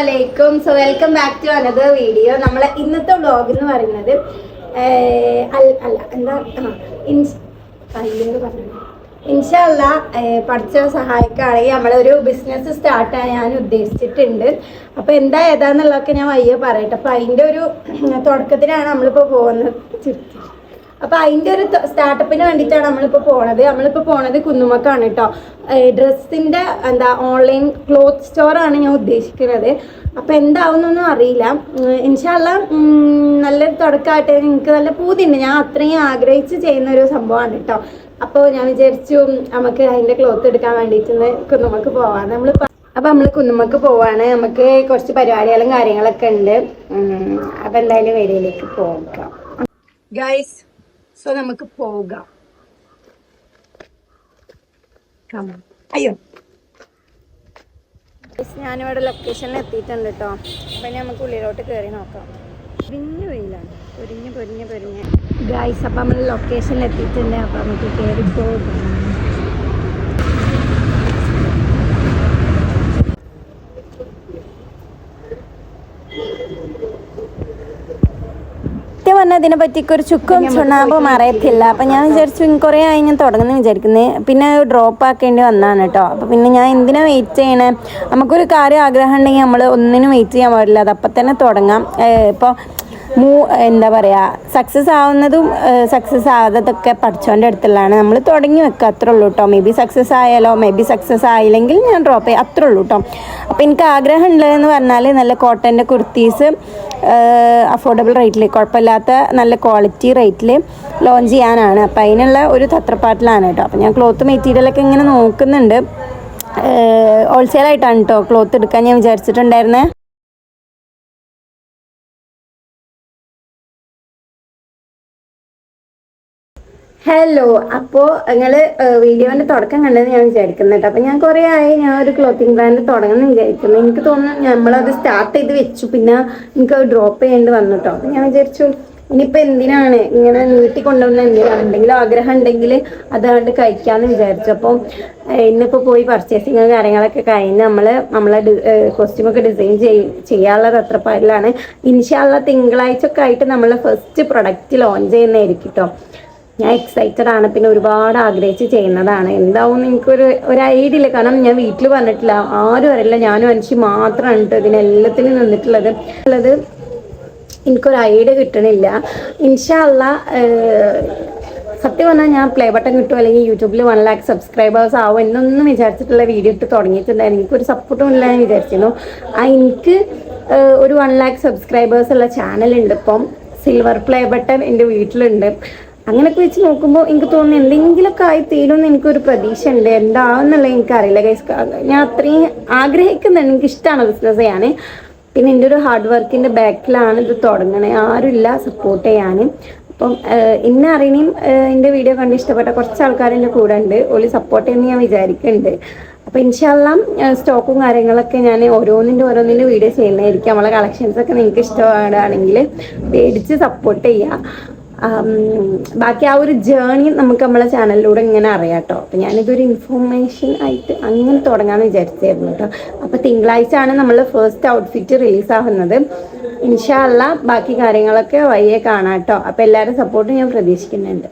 അലൈക്കും so welcome back to another video നമ്മളെ ഇന്നത്തെ വ്ളോഗ് എന്ന് പറയുന്നത് അല്ല എന്താ ഇൻഷല്ല പഠിച്ച സഹായിക്കുകയാണെങ്കിൽ നമ്മളൊരു ബിസിനസ് സ്റ്റാർട്ട് ചെയ്യാൻ ഉദ്ദേശിച്ചിട്ടുണ്ട്. അപ്പോൾ എന്താ ഏതാന്നുള്ളതൊക്കെ ഞാൻ വയ്യ പറയട്ടെ. അപ്പോൾ അതിന്റെ ഒരു തുടക്കത്തിനാണ് നമ്മളിപ്പോൾ പോകുന്നത്. ചിരിച്ച്. അപ്പൊ അതിന്റെ ഒരു സ്റ്റാർട്ടപ്പിന് വേണ്ടിയിട്ടാണ് നമ്മളിപ്പോ പോണത്. നമ്മളിപ്പോ പോണത് കുന്നുമക്കാണ് കേട്ടോ ഡ്രസ്സിന്റെ എന്താ ഓൺലൈൻ ക്ലോത്ത് സ്റ്റോർ ആണ് ഞാൻ ഉദ്ദേശിക്കുന്നത്. അപ്പൊ എന്താവുന്നൊന്നും അറിയില്ല. ഇൻഷാല്ല നല്ലൊരു തുടക്കമായിട്ട് എനിക്ക് നല്ല പൂതിയുണ്ട്. ഞാൻ അത്രയും ആഗ്രഹിച്ച് ചെയ്യുന്ന ഒരു സംഭവമാണ് കേട്ടോ അപ്പോൾ ഞാൻ വിചാരിച്ചു നമുക്ക് അതിന്റെ ക്ലോത്ത് എടുക്കാൻ വേണ്ടിയിട്ട് കുന്നുമക്ക് പോവാം. നമ്മൾ അപ്പൊ നമ്മൾ കുന്നുമക്ക് പോവാണ്. നമുക്ക് കുറച്ച് പരിപാടികളും കാര്യങ്ങളൊക്കെ ഉണ്ട്. അപ്പൊ എന്തായാലും വേദിയിലേക്ക് പോകാം. ഗൈസ് സോ നമുക്ക് പോകാം. അയ്യോ. ഞാനിവിടെ ലൊക്കേഷനിൽ എത്തിയിട്ടുണ്ട് കേട്ടോ അപ്പൊ ഇനി നമുക്ക് ഉള്ളിലോട്ട് കയറി നോക്കാം. പിന്നെ വെയിലാണ് പൊരിഞ്ഞ് പൊരിഞ്ഞ് പൊരിഞ്ഞ്. ഗൈസ് അപ്പം നമ്മൾ ലൊക്കേഷനിൽ എത്തിയിട്ടുണ്ട്. അപ്പം നമുക്ക് കയറി പോകാം. സത്യം പറഞ്ഞാൽ അതിനെ പറ്റിയൊക്കെ ഒരു ചുക്കും ചുണ്ണാമ്പും അറിയത്തില്ല. അപ്പം ഞാൻ വിചാരിച്ചു കുറേ ആയി ഞാൻ തുടങ്ങുന്നു വിചാരിക്കുന്നത് പിന്നെ ഡ്രോപ്പ് ആക്കേണ്ടി വന്നാണ് കേട്ടോ അപ്പം പിന്നെ ഞാൻ എന്തിനാ വെയിറ്റ് ചെയ്യണേ? നമുക്കൊരു കാര്യം ആഗ്രഹം ഉണ്ടെങ്കിൽ നമ്മൾ ഒന്നിനും വെയിറ്റ് ചെയ്യാൻ പാടില്ല. അത് അപ്പം തന്നെ തുടങ്ങാം ഇപ്പോൾ മൂ എന്താ പറയുക സക്സസ് ആവുന്നതും സക്സസ് ആകാത്തതൊക്കെ പഠിച്ചോന്റെ അടുത്തുള്ളതാണ്. നമ്മൾ തുടങ്ങി വെക്കുക അത്രേ ഉള്ളൂ കേട്ടോ മേ ബി സക്സസ് ആയാലോ മേ ബി സക്സസ് ആയില്ലെങ്കിൽ ഞാൻ ഡ്രോപ്പ് ചെയ്യാം. അത്രേ ഉള്ളൂ കേട്ടോ അപ്പോൾ എനിക്ക് ആഗ്രഹം ഉള്ളതെന്ന് പറഞ്ഞാൽ നല്ല കോട്ടന്റെ കുർത്തീസ് അഫോർഡബിൾ റേറ്റിൽ കുഴപ്പമില്ലാത്ത നല്ല ക്വാളിറ്റി റേറ്റിൽ ലോഞ്ച് ചെയ്യാനാണ്. അപ്പം അതിനുള്ള ഒരു തത്രപ്പാട്ടിലാണ് കേട്ടോ അപ്പം ഞാൻ ക്ലോത്ത് മെറ്റീരിയലൊക്കെ ഇങ്ങനെ നോക്കുന്നുണ്ട്. ഹോൾസെയിലായിട്ടാണ് കേട്ടോ ക്ലോത്ത് എടുക്കാൻ ഞാൻ വിചാരിച്ചിട്ടുണ്ടായിരുന്നേ. ഹലോ അപ്പോ നിങ്ങൾ വീഡിയോന്റെ തുടക്കം കണ്ടെന്ന് ഞാൻ വിചാരിക്കുന്നു അപ്പൊ അപ്പോൾ ഞാൻ കുറേ ആയി ഞാൻ ഒരു ക്ലോത്തിങ് ബ്രാൻഡ് തുടങ്ങുമെന്ന് വിചാരിക്കുന്നു. എനിക്ക് തോന്നുന്നു നമ്മളത് സ്റ്റാർട്ട് ചെയ്ത് വെച്ചു പിന്നെ എനിക്ക് ഡ്രോപ്പ് ചെയ്യേണ്ടി വന്നു കേട്ടോ. അപ്പോൾ ഞാൻ വിചാരിച്ചു ഇനിയിപ്പോൾ എന്തിനാണ് ഇങ്ങനെ നീട്ടി കൊണ്ടുവന്ന എന്തിനാണ്? എന്തെങ്കിലും ആഗ്രഹം ഉണ്ടെങ്കിൽ അതുകൊണ്ട് കഴിക്കാമെന്ന് വിചാരിച്ചു. അപ്പം ഇന്നിപ്പോൾ പോയി പർച്ചേസിങ് കാര്യങ്ങളൊക്കെ കഴിഞ്ഞ് നമ്മൾ നമ്മളെ കോസ്റ്റ്യൂമൊക്കെ ഡിസൈൻ ചെയ് ചെയ്യാനുള്ള തത്രപ്പാടിലാണ് ഇൻഷാള്ള തിങ്കളാഴ്ച ഒക്കെ ആയിട്ട് നമ്മൾ ഫസ്റ്റ് പ്രൊഡക്റ്റ് ലോഞ്ച് ചെയ്യുന്നതായിരിക്കും കേട്ടോ. ഞാൻ എക്സൈറ്റഡ് ആണ്. പിന്നെ ഒരുപാട് ആഗ്രഹിച്ച് ചെയ്യുന്നതാണ്. എന്താവും എനിക്കൊരു ഒരു ഐഡിയ ഇല്ല. കാരണം ഞാൻ വീട്ടിൽ പറഞ്ഞിട്ടില്ല. ആരും അറിയില്ല. ഞാനും അനുഷി മാത്രമാണ് കേട്ടോ ഇതിനെല്ലാത്തിനും നിന്നിട്ടുള്ളത്. ഉള്ളത് എനിക്കൊരു ഐഡിയ കിട്ടണില്ല. ഇൻഷാല്ല സത്യം പറഞ്ഞാൽ ഞാൻ പ്ലേ ബട്ടൺ കിട്ടും അല്ലെങ്കിൽ യൂട്യൂബിൽ വൺ ലാക്ക് സബ്സ്ക്രൈബേഴ്സ് ആവും എന്നൊന്നും വിചാരിച്ചിട്ടുള്ള വീഡിയോ ഇട്ട് തുടങ്ങിയിട്ടുണ്ടായിരുന്നു. എനിക്കൊരു സപ്പോർട്ടും ഇല്ല എന്ന് വിചാരിച്ചിരുന്നു. ആ എനിക്ക് ഒരു വൺ ലാക്ക് സബ്സ്ക്രൈബേഴ്സ് ഉള്ള ചാനലുണ്ട് ഇപ്പം സിൽവർ പ്ലേ ബട്ടൺ എന്റെ വീട്ടിലുണ്ട്. അങ്ങനെയൊക്കെ വെച്ച് നോക്കുമ്പോൾ എനിക്ക് തോന്നുന്നു എന്തെങ്കിലുമൊക്കെ ആയി തീരുമെന്ന് എനിക്കൊരു പ്രതീക്ഷ ഉണ്ട് എന്താണെന്നുള്ളത് എനിക്കറിയില്ല ഗൈസ് ഞാൻ അത്രയും ആഗ്രഹിക്കുന്നുണ്ട് എനിക്ക് ഇഷ്ടമാണ് ബിസിനസ് ചെയ്യാൻ. പിന്നെ എന്റെ ഒരു ഹാർഡ് വർക്കിന്റെ ബാക്കിലാണ് ഇത് തുടങ്ങണേ. ഇല്ല സപ്പോർട്ട് ചെയ്യാൻ. അപ്പം ഇന്ന അറിയണേയും എന്റെ വീഡിയോ കണ്ട് ഇഷ്ടപ്പെട്ട കുറച്ച് ആൾക്കാർ എന്റെ കൂടെ ഉണ്ട്. ഒളി സപ്പോർട്ട് ചെയ്യുന്ന ഞാൻ വിചാരിക്കുന്നുണ്ട് അപ്പോൾ ഇൻഷാല്ലാം സ്റ്റോക്കും കാര്യങ്ങളൊക്കെ ഞാൻ ഓരോന്നിന്റെ ഓരോന്നിന്റെ വീഡിയോ ചെയ്യുന്നതായിരിക്കും. നമ്മളെ കളക്ഷൻസ് ഒക്കെ നിങ്ങൾക്ക് ഇഷ്ടമാണെങ്കിൽ പേടിച്ച് സപ്പോർട്ട് ചെയ്യുക. ബാക്കി ആ ഒരു ജേണി നമുക്ക് നമ്മളെ ചാനലിലൂടെ ഇങ്ങനെ അറിയാം കേട്ടോ അപ്പം ഞാനിതൊരു ഇൻഫോർമേഷൻ ആയിട്ട് അങ്ങനെ തുടങ്ങാമെന്ന് വിചാരിച്ചായിരുന്നു കേട്ടോ അപ്പോൾ തിങ്കളാഴ്ച ആണ് നമ്മൾ ഫസ്റ്റ് ഔട്ട്ഫിറ്റ് റിലീസ് ആവുന്നത് ഇൻഷാല്ല ബാക്കി കാര്യങ്ങളൊക്കെ വയ്യെ കാണാം കേട്ടോ അപ്പോൾ എല്ലാവരും സപ്പോർട്ട് ഞാൻ പ്രതീക്ഷിക്കുന്നുണ്ട്.